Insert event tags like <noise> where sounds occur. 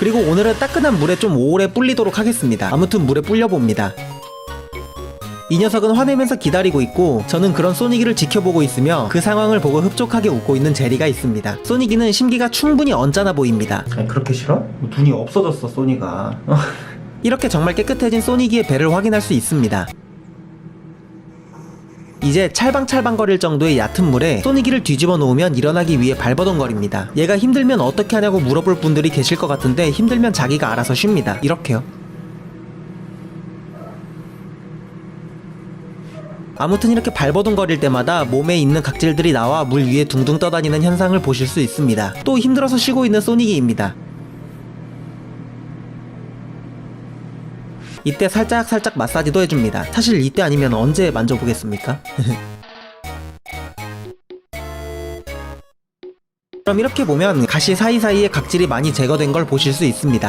그리고 오늘은 따끈한 물에 좀 오래 불리도록 하겠습니다. 아무튼 물에 불려봅니다. 이 녀석은 화내면서 기다리고 있고 저는 그런 소니기를 지켜보고 있으며 그 상황을 보고 흡족하게 웃고 있는 제리가 있습니다. 소니기는 심기가 충분히 언짢아 보입니다. 아니 그렇게 싫어? 눈이 없어졌어 소니가. 이렇게 정말 깨끗해진 소니기의 배를 확인할 수 있습니다. 이제 찰방찰방거릴 정도의 얕은 물에 소니기를 뒤집어 놓으면 일어나기 위해 발버둥거립니다. 얘가 힘들면 어떻게 하냐고 물어볼 분들이 계실 것 같은데 힘들면 자기가 알아서 쉽니다. 이렇게요. 아무튼 이렇게 발버둥거릴 때마다 몸에 있는 각질들이 나와 물 위에 둥둥 떠다니는 현상을 보실 수 있습니다. 또 힘들어서 쉬고 있는 소니기입니다. 이때 살짝 살짝 마사지도 해줍니다. 사실 이때 아니면 언제 만져보겠습니까? <laughs> 그럼 이렇게 보면 가시 사이사이에 각질이 많이 제거된 걸 보실 수 있습니다.